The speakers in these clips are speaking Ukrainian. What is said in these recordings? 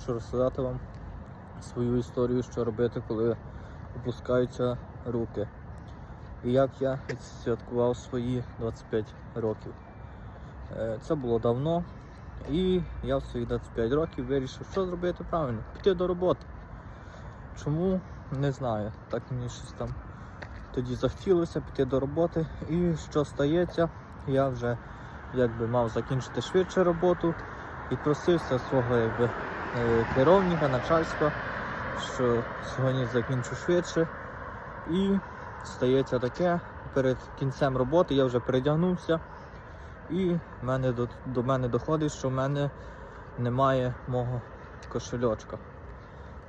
хочу розказати вам свою історію, що робити, коли опускаються руки. І як я відсвяткував свої 25 років. Е, Це було давно. І я в свої 25 років вирішив, що зробити правильно, піти до роботи. Чому? Не знаю. Так мені щось там тоді захотілося піти до роботи. І що стається, я вже якби мав закінчити швидше роботу і просився свого якби, керівника, начальства, що сьогодні закінчу швидше. І стається таке, перед кінцем роботи я вже передягнувся, і мене до, до мене доходить, що в мене немає мого кошельочка.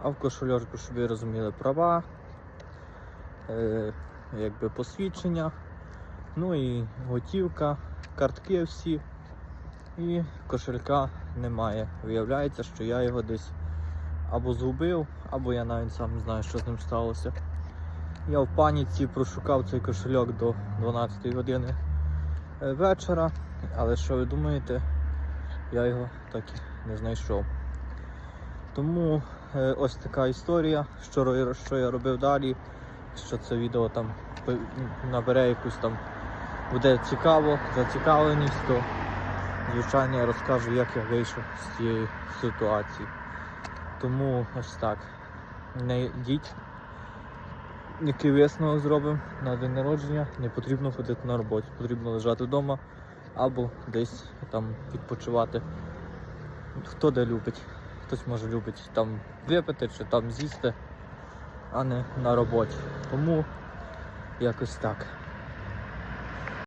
А в кошельочку, щоб ви розуміли, права, е, якби посвідчення, ну і готівка, картки всі. І кошелька немає. Виявляється, що я його десь або згубив, або я навіть сам не знаю, що з ним сталося. Я в паніці прошукав цей кошельок до 12 години е, вечора, але що ви думаєте, я його так і не знайшов. Тому е, ось така історія, що, що я робив далі, що це відео там набере якусь там буде цікаво, зацікавленість, то звичайно я розкажу, як я вийшов з цієї ситуації. Тому ось так. Не йдіть. Який висновок зробимо на день народження, не потрібно ходити на роботу, потрібно лежати вдома або десь там відпочивати. Хто де любить. Хтось може любить там випити чи там з'їсти, а не на роботі. Тому якось так.